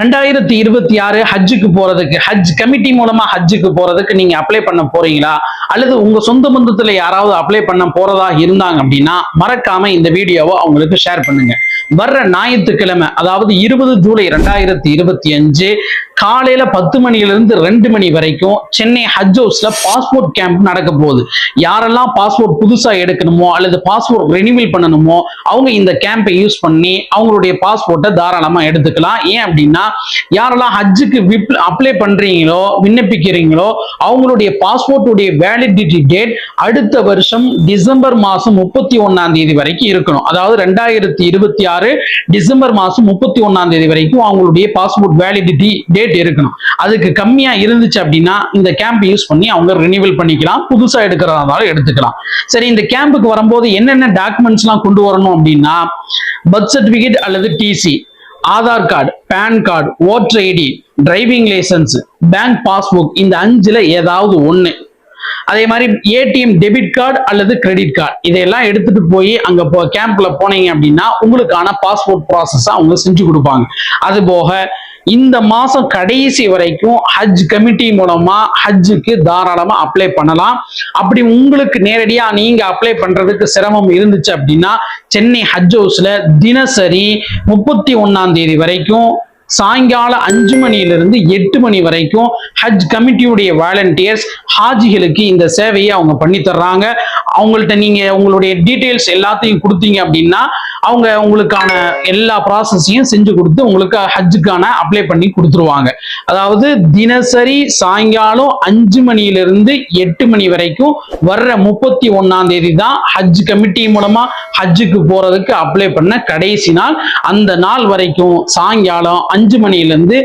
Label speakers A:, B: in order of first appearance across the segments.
A: ரெண்டாயிரத்தி இருபத்தி ஆறு ஹஜ்ஜுக்கு போறதுக்கு ஹஜ் கமிட்டி மூலமா ஹஜ்ஜுக்கு போறதுக்கு நீங்க அப்ளை பண்ண போறீங்களா? அல்லது உங்க சொந்த பந்தத்துல யாராவது அப்ளை பண்ண போறதா இருந்தாங்க அப்படின்னா மறக்காம இந்த வீடியோவை அவங்களுக்கு ஷேர் பண்ணுங்க. வர்ற ஞாயிற்றுக்கிழமை அதாவது இருபது ஜூலை ரெண்டாயிரத்தி இருபத்தி அஞ்சு காலையில பத்து மணியிலிருந்து ரெண்டு மணி வரைக்கும் சென்னை ஹஜ் ஹவுஸ்ல பாஸ்போர்ட் கேம்ப் நடக்க போகுது. யாரெல்லாம் பாஸ்போர்ட் புதுசா எடுக்கணுமோ அல்லது பாஸ்போர்ட் ரெனிவல் பண்ணணுமோ அவங்க இந்த கேம்பை யூஸ் பண்ணி அவங்களுடைய பாஸ்போர்ட்டை தாராளமா எடுத்துக்கலாம். ஏன் அப்படின்னா யாரெல்லாம் ஹஜ்ஜுக்கு அப்ளை பண்றீங்களோ விண்ணப்பிக்கிறீங்களோ அவங்களுடைய பாஸ்போர்ட்டுடைய வேலிடிட்டி டேட் அடுத்த வருஷம் டிசம்பர் மாசம் முப்பத்தி ஒன்னாம் தேதி வரைக்கும் இருக்கணும். அதாவது ரெண்டாயிரத்தி இருபத்தி ஆறு டிசம்பர் மாசம் முப்பத்தி ஒன்னாம் தேதி வரைக்கும் அவங்களுடைய பாஸ்போர்ட் வேலிடிட்டி டேட் இருக்கணும். அதுக்கு கம்மியா இருந்துச்சு அப்படின்னா இந்த கேம்ப் யூஸ் பண்ணி அவங்க ரினியூவல் பண்ணிக்கலாம். புதுசா எடுக்கிறதா இருந்தாலும் எடுத்துக்கலாம். சரி இந்த கேம்புக்கு வரும்போது என்னென்ன டாக்குமெண்ட்ஸ் எல்லாம் கொண்டு வரணும் அப்படின்னா பர்த் சர்டிபிகேட் அல்லது TC Aadhaar card PAN card voter ID driving licence bank passbook இந்த அஞ்சுல ஏதாவது ஒண்ணு. அதே மாதிரி ஏடிஎம் டெபிட் கார்டு அல்லது கிரெடிட் கார்டு இதையெல்லாம் எடுத்துட்டு போய் அங்க போ கேம்ப்ல போனீங்க அப்படின்னா உங்களுக்கான பாஸ்போர்ட் ப்ராசஸ் அவங்க செஞ்சு கொடுப்பாங்க. அது போக இந்த மாசம் கடைசி வரைக்கும் ஹஜ் கமிட்டி மூலமா ஹஜ்ஜுக்கு தாராளமா அப்ளை பண்ணலாம். அப்படி உங்களுக்கு நேரடியா நீங்க அப்ளை பண்றதுக்கு சிரமம் இருந்துச்சு அப்படின்னா சென்னை ஹஜ் ஹவுஸ்ல தினசரி முப்பத்தி ஒன்னாம் தேதி வரைக்கும் சாயங்காலம் அஞ்சு மணியிலிருந்து எட்டு மணி வரைக்கும் ஹஜ் கமிட்டியுடைய வாலண்டியர்ஸ் ஹாஜிகளுக்கு இந்த சேவையை அவங்க பண்ணி தர்றாங்க அவங்கள்ட்ட நீங்க உங்களுடைய டீட்டெயில்ஸ் எல்லாத்தையும் கொடுத்தீங்க அப்படின்னா அவங்க உங்களுக்கான எல்லா ப்ராசஸையும் செஞ்சு கொடுத்து உங்களுக்கு ஹஜ்ஜுக்கான அப்ளை பண்ணி கொடுத்துருவாங்க. அதாவது தினசரி சாயங்காலம் அஞ்சு மணியிலிருந்து எட்டு மணி வரைக்கும் வர்ற முப்பத்தி ஒன்னாம் தேதி தான் ஹஜ் கமிட்டி மூலமா ஹஜ்ஜுக்கு போறதுக்கு அப்ளை பண்ண கடைசி நாள். அந்த நாள் வரைக்கும் சாயங்காலம் அஞ்சு மணியிலிருந்து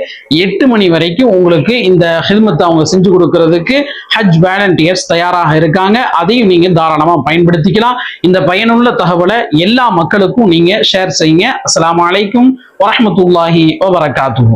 A: எட்டு மணி வரைக்கும் உங்களுக்கு இந்த ஹில்மத்தை அவங்க செஞ்சு கொடுக்கறதுக்கு ஹஜ் வாலண்டியர்ஸ் தயாராக இருக்காங்க. அதையும் நீங்க தாராளமா பயன்படுத்திக்கலாம். இந்த பயனுள்ள தகவலை எல்லா மக்களுக்கும் நீங்க ஷேர் செய்யுங்க அஸ்ஸலாமு அலைக்கும் வரஹ்மத்துல்லாஹி வபரகாத்துஹு